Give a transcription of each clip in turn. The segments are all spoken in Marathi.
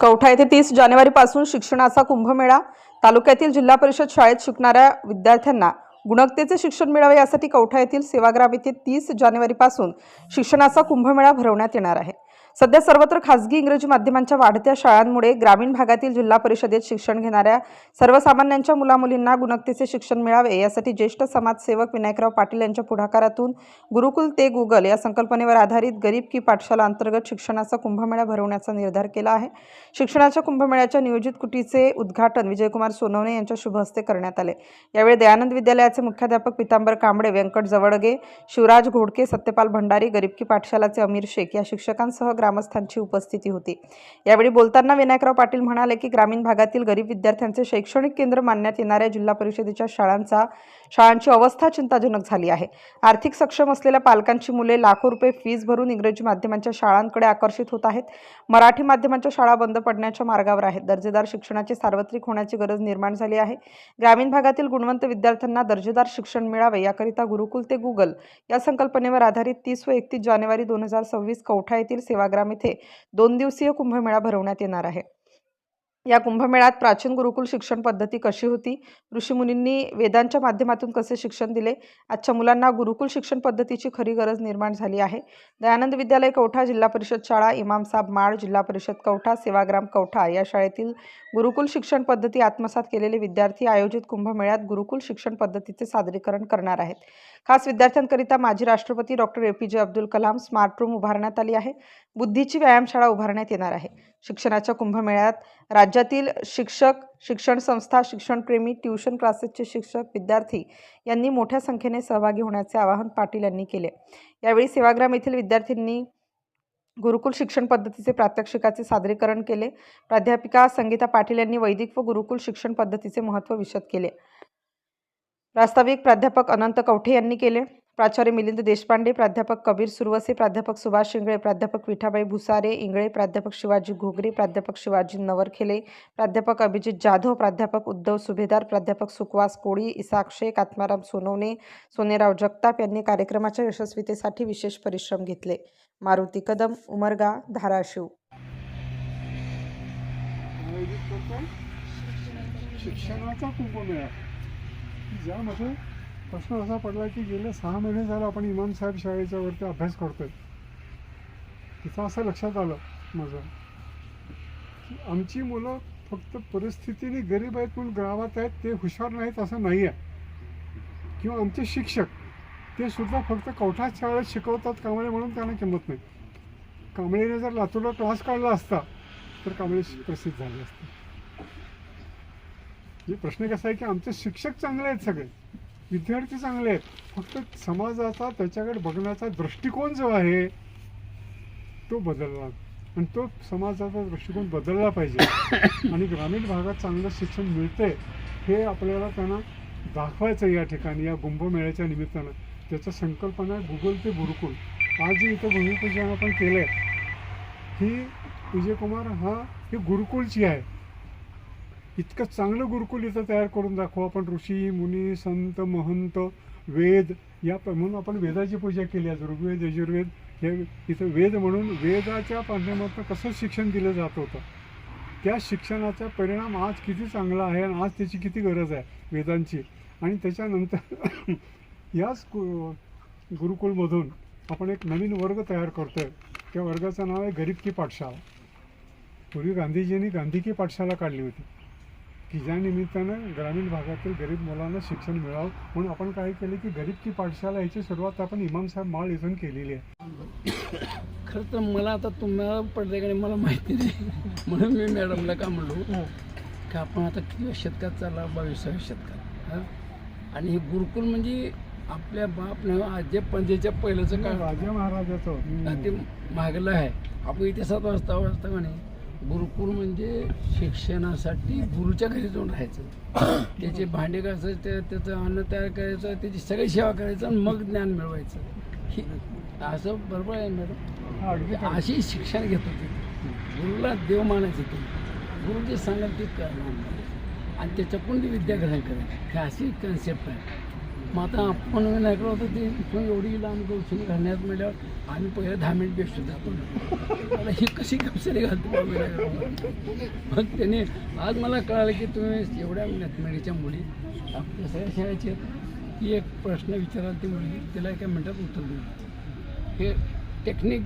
कवठा येथे तीस जानेवारीपासून शिक्षणाचा कुंभमेळा. तालुक्यातील जिल्हा परिषद शाळेत शिकणाऱ्या विद्यार्थ्यांना गुणवत्तेचे शिक्षण मिळावे यासाठी कवठा येथील सेवाग्राम येथे तीस जानेवारीपासून शिक्षणाचा कुंभमेळा भरवण्यात येणार आहे. सध्या सर्वत्र खासगी इंग्रजी माध्यमांच्या वाढत्या शाळांमुळे ग्रामीण भागातील जिल्हा परिषदेत शिक्षण घेणाऱ्या सर्वसामान्यांच्या मुलामुलींना गुणवत्तेचे शिक्षण मिळावे यासाठी ज्येष्ठ समाजसेवक विनायकराव पाटील यांच्या पुढाकारातून गुरुकुल ते गुगल या संकल्पनेवर आधारित गरीब की पाठशाला अंतर्गत शिक्षणाचा कुंभमेळा भरवण्याचा निर्धार केला आहे. शिक्षणाच्या कुंभमेळ्याच्या नियोजित कुटीचे उद्घाटन विजयकुमार सोनवणे यांच्या शुभ हस्ते करण्यात आले. यावेळी दयानंद विद्यालयाचे मुख्याध्यापक पितांबर कांबळे व्यंकट जवळगे शिवराज घोडके सत्यपाल भंडारी गरीब की पाठशालाचे अमीर शेख या शिक्षकांसह ग्रामस्थांची उपस्थिती होती. यावेळी बोलताना विनायकराव पाटील म्हणाले की ग्रामीण भागातील गरीब विद्यार्थ्यांचे शैक्षणिक केंद्र मानण्यात येणाऱ्या जिल्हा परिषदेच्या शाळांचा शाळांची अवस्था चिंताजनक झाली आहे. आर्थिक सक्षम असलेल्या पालकांची मुले लाखो रुपये फीज भरून इंग्रजी माध्यमांच्या शाळांकडे आकर्षित होत आहेत. मराठी माध्यमांच्या शाळा बंद पडण्याच्या मार्गावर आहेत. दर्जेदार शिक्षणाची सार्वत्रिक होण्याची गरज निर्माण झाली आहे. ग्रामीण भागातील गुणवंत विद्यार्थ्यांना दर्जेदार शिक्षण मिळावे याकरिता गुरुकुल ते गुगल या संकल्पनेवर आधारित तीस व एकतीस जानेवारी दोन हजार सव्वीस कवठा येथील सेवाग्राम येथे दोन दिवसीय कुंभमेळा भरवण्यात येणार आहे. या कुंभमेळ्यात प्राचीन गुरुकुल शिक्षण पद्धती कशी होती? ऋषीमुनींनी वेदांच्या माध्यमातून कसे शिक्षण दिले? आजच्या मुलांना गुरुकुल शिक्षण पद्धतीची खरी गरज निर्माण झाली आहे. दयानंद विद्यालय कवठा जिल्हा परिषद शाळा इमामसाब माळ जिल्हा परिषद कवठा सेवाग्राम कवठा या शाळेतील गुरुकुल शिक्षण पद्धती आत्मसात केलेले विद्यार्थी आयोजित कुंभमेळ्यात गुरुकुल शिक्षण पद्धतीचे सादरीकरण करणार आहेत. खास विद्यार्थ्यांकरिता माजी राष्ट्रपती डॉक्टर ए पी जे अब्दुल कलाम स्मार्ट रूम उभारण्यात आली आहे. बुद्धीची व्यायामशाळा उभारण्यात येणार आहे. शिक्षणाच्या कुंभमेळ्यात राज्यातील शिक्षक शिक्षण संस्था शिक्षणप्रेमी ट्युशन क्लासेसचे शिक्षक विद्यार्थी यांनी मोठ्या संख्येने सहभागी होण्याचे आवाहन पाटील यांनी केले. यावेळी सेवाग्राम येथील विद्यार्थ्यांनी गुरुकुल शिक्षण पद्धतीचे प्रात्यक्षिकाचे सादरीकरण केले. प्राध्यापिका संगीता पाटील यांनी वैदिक व गुरुकुल शिक्षण पद्धतीचे महत्त्व विशद केले. प्रास्ताविक प्राध्यापक अनंत कवठे यांनी केले. प्राचार्य मिलिंद देशपांडे प्राध्यापक कबीर सुरवसे प्राध्यापक सुभाष शिंगळे प्राध्यापक विठाबाई भुसारे इंगळे प्राध्यापक शिवाजी घोगरे प्राध्यापक शिवाजी नवरखेले प्राध्यापक अभिजित जाधव प्राध्यापक उद्धव सुभेदार प्राध्यापक सुकवास कोळी इसाक शेख आत्माराम सोनवणे सोनेराव जगताप यांनी कार्यक्रमाच्या यशस्वीतेसाठी विशेष परिश्रम घेतले. मारुती कदम उमरगा धाराशिव. शिक्षणाचा कुंभमेळा ज्यामध्ये प्रश्न असा पडला की गेले सहा महिने झालं आपण इमाम साहेब शाळेच्या वरती अभ्यास करतोय. तिथं असं लक्षात आलं माझं. की आमची मुलं फक्त परिस्थितीने गरीब आहेत म्हणून गावात आहेत ते हुशार नाहीत असं नाही आहे. किंवा आमचे शिक्षक ते सुद्धा फक्त कवठा शाळेत शिकवतात कांबळे म्हणून त्यांना किंमत नाही. कांबळेने जर लातूरला क्लास काढला असता तर कांबळे प्रसिद्ध झाले असते. म्हणजे प्रश्न कसा आहे की आमचे शिक्षक चांगले आहेत सगळे. विद्यार्थी चांगले आहेत. फक्त समाजाचा त्याच्याकडे बघण्याचा दृष्टिकोन जो आहे तो बदलला. आणि तो समाजाचा दृष्टिकोन बदलला पाहिजे. आणि ग्रामीण भागात चांगलं शिक्षण मिळतंय हे आपल्याला त्यांना दाखवायचं या ठिकाणी या कुंभमेळ्याच्या निमित्तानं. त्याचं संकल्पना आहे गुगल ते गुरुकुल. आज जे इथं भूमिपूजन आपण केलं आहे ही विजयकुमार हा ही गुरुकुलची आहे. इतकं चांगलं गुरुकुल इथं तयार करून दाखवू. आपण ऋषी मुनी संत महंत वेद या प- म्हणून आपण वेदाची पूजा केली आज ऋग्वेद यजुर्वेद. हे इथं वेद म्हणून वेदाच्या माध्यमातून कसं शिक्षण दिलं जात होतं? त्या शिक्षणाचा परिणाम आज किती चांगला आहे आणि आज त्याची किती गरज आहे वेदांची? आणि त्याच्यानंतर याच गु गुरुकुलमधून आपण एक नवीन वर्ग तयार करतोय. त्या वर्गाचं नाव आहे गरीब की पाठशाळा. पूर्वी गांधीजींनी गांधी की पाठशाळा काढली होती. की ज्या निमित्तानं ग्रामीण भागातील गरीब मुलांना शिक्षण मिळावं. म्हणून आपण काय केलं की गरीब की पाठशाला याची सुरुवात आपण इमामसाहेब माळ इथून केलेली आहे. खरं तर मला आता तुम्हाला पडले का नाही मला माहिती नाही. म्हणून मी मॅडमला का म्हणलो की आपण आता किती शतकात चालला बावीसाव्या शतकात. हां? आणि हे गुरुकुल म्हणजे आपल्या बाप न आजे पंजेच्या पहिल्याचं काय राजा महाराजाचं. ते मागलं आहे. आपण इतिहासात वाचता वाचता नाही? गुरुकुल म्हणजे शिक्षणासाठी गुरुच्या घरी जाऊन राहायचं. त्याचे भांडे घासायचं त्या- त्याचं अन्न तयार करायचं त्याची सगळी सेवा करायचं आणि मग ज्ञान मिळवायचं. ही असं बरोबर आहे मॅडम. अशी शिक्षण घेत होते. गुरुला देव मानायचे ते. गुरु जे सांगाल ते करणार आणि त्याच्याकडून ती विद्या ग्रहण करायची. ही अशी कन्सेप्ट आहे. मग आता आपण विनायक होतं ते इथून एवढी लांब गवसणी घालण्यात म्हटल्यावर आम्ही पहिले दहा मिनिट बेस्ट होतो आपण. मला ही कशी गवसणी घालतो मग त्याने आज मला कळालं की तुम्ही एवढ्या मॅथमॅटिकच्या मुली आपल्या सगळ्या शाळेची ती की एक प्रश्न विचाराल ती मुलगी तिला एका मिनटात उत्तर देऊ हे टेक्निक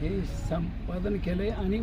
हे संपादन केलं आहे आणि